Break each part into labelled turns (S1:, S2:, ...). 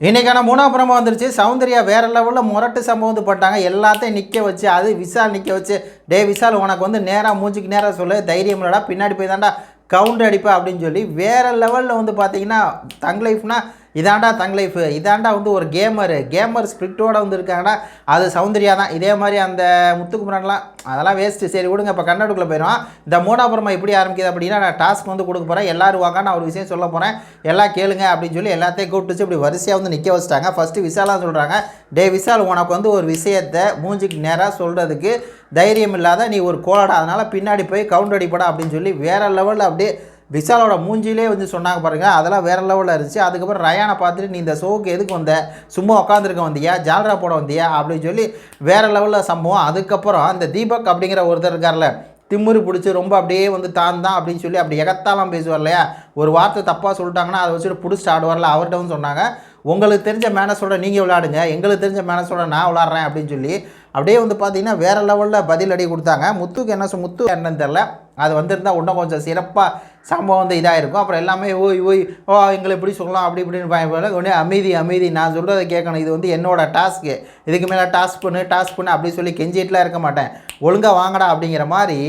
S1: இன்றைக்கான மூணாம் புறமா வந்துருச்சு. சௌந்தர்யா வேற லெவலில் முரட்டு சம்பவம் வந்து போட்டாங்க எல்லாத்தையும் நிற்க வச்சு அது விசால் நிற்க வச்சு டே விசால் உனக்கு வந்து நேராக மூஞ்சிக்கு நேராக சொல்லு தைரியம் இல்லடா பின்னாடி போய் தாண்டா கவுண்டர் அடிப்பா அப்படின்னு சொல்லி வேறு லெவலில் வந்து பார்த்தீங்கன்னா தங் லைஃப்னால் இதாண்டா தங் லைஃப் இதாண்டா வந்து ஒரு கேமரு கேமர் ஸ்பிரிட்டோட வந்து இருக்காங்கன்னா அது சௌந்தர்யா தான். இதே மாதிரி அந்த முத்துக்குமரன்லாம் அதெல்லாம் வேஸ்ட்டு சரி விடுங்க. இப்போ கண்ணாடுக்குள்ளே போயிடும் இந்த மூணாபுரமா எப்படி ஆரம்பிக்குது அப்படின்னா நான் டாஸ்க் வந்து கொடுக்க போகிறேன் எல்லாரும் வாங்க நான் ஒரு விஷயம் சொல்ல போகிறேன் எல்லாம் கேளுங்க அப்படின்னு சொல்லி எல்லாத்தையும் கூப்பிட்டு வச்சு இப்படி வரிசையாக வந்து நிற்க வச்சுட்டாங்க. ஃபஸ்ட்டு விசாலாக சொல்கிறாங்க டே விசால் உனக்கு வந்து ஒரு விஷயத்தை மூஞ்சிக்கு நேராக சொல்கிறதுக்கு தைரியம் இல்லாத நீ ஒரு கோலடா அதனால் பின்னாடி போய் கவுண்ட் அடிப்படா அப்படின்னு சொல்லி வேறு லெவலில் அப்படியே விஷாலோட மூஞ்சிலே வந்து சொன்னாங்க பாருங்கள் அதெல்லாம் வேறு லெவலில் இருந்துச்சு. அதுக்கப்புறம் ரயானை பார்த்துட்டு நீ இந்த ஷோவுக்கு எதுக்கு வந்த? சும்மா உட்காந்துருக்க வந்தியா? ஜால்ரா போட வந்தியா? அப்படின்னு சொல்லி வேறு லெவலில் சம்பவம். அதுக்கப்புறம் அந்த தீபக் அப்படிங்கிற ஒருத்தர் இருக்கார்ல திமிரு பிடிச்சி ரொம்ப அப்படியே வந்து தான் தான் அப்படின்னு சொல்லி அப்படி எகத்தாலாம் பேசுவார் இல்லையா? ஒரு வார்த்தை தப்பாக சொல்லிட்டாங்கன்னா அதை வச்சுட்டு பிடிச்சிட்டு ஆடுவார்ல அவர்கிட்ட வந்து சொன்னாங்க. உங்களுக்கு தெரிஞ்ச மேனஸோட நீங்கள் விளையாடுங்க. எங்களுக்கு தெரிஞ்ச மேனஸோட நான் விளாட்றேன் அப்படின்னு சொல்லி அப்படியே வந்து பார்த்தீங்கன்னா வேறு லெவலில் பதில் அடி கொடுத்தாங்க. முத்துக்கு என்ன சொ- முத்து என்னன்னு தெரில அது வந்திருந்தால் இன்னும் கொஞ்சம் சிறப்பாக சம்பவம் வந்து இதாக இருக்கும் அப்புறம் எல்லாமே ஓய் ஓய் ஓ எங்களை இப்படி சொல்லலாம் அப்படி இப்படின்னு பயப்பட உடனே அமைதி அமைதி நான் சொல்கிறத கேட்கணும். இது வந்து என்னோட டாஸ்க்கு இதுக்கு மேலே டாஸ்க் பண்ணு டாஸ்க் பண்ணு அப்படி சொல்லி கெஞ்சிட்டுலாம் இருக்க மாட்டேன். ஒழுங்காக வாங்கடா அப்படிங்கிற மாதிரி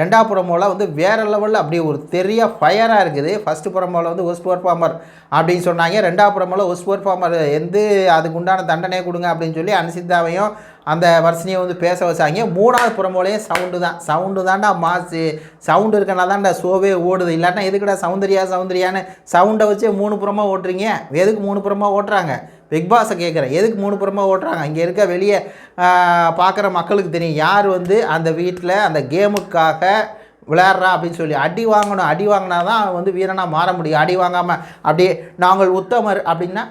S1: ரெண்டாவது புறமோல வந்து வேறு லெவலில் அப்படியே ஒரு தெரிய ஃபயராக இருக்குது. ஃபஸ்ட்டு புறமோல வந்து ஒஸ் பர்ஃபார்மர் அப்படின்னு சொன்னாங்க. ரெண்டாவது புறமோல ஒஸ் பர்ஃபார்மர் எந்த அதுக்கு உண்டான தண்டனையை கொடுங்க அப்படின்னு சொல்லி அனுசித்தாவையும் அந்த வர்ஷினியை வந்து பேச வச்சாங்க. மூணாவது புறமோலையும் சவுண்டு தான். சவுண்டு தான்டா மாசு. சவுண்டு இருக்கனா தான்டா ஷோவே ஓடுது. இல்லாட்டா எதுக்குடா சௌந்தர்யா சௌந்தர்யான்னு சவுண்டை வச்சு மூணு புறமாக ஓட்டுறீங்க? எதுக்கு மூணு புறமாக ஓட்டுறாங்க? பிக் பாஸை கேட்குறேன் எதுக்கு மூணு புறமாக ஓட்டுறாங்க? இங்கே இருக்க வெளியே பார்க்குற மக்களுக்கு தெரியும். யார் வந்து அந்த வீட்டில் அந்த கேமுக்காக விளையாடுறா அப்படின்னு சொல்லி அடி வாங்கணும். அடி வாங்கினா தான் அவன் வந்து வீரனாக மாற முடியும். அடி வாங்காமல் அப்படியே நாங்கள் உத்தமர் அப்படின்னா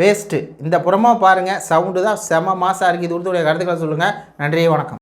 S1: வேஸ்ட்டு இந்த புறமா பாருங்கள் சவுண்டு தான் செம மாசாக இருக்குது இது உறுத்துடைய கருத்துக்களை சொல்லுங்கள் நன்றி வணக்கம்.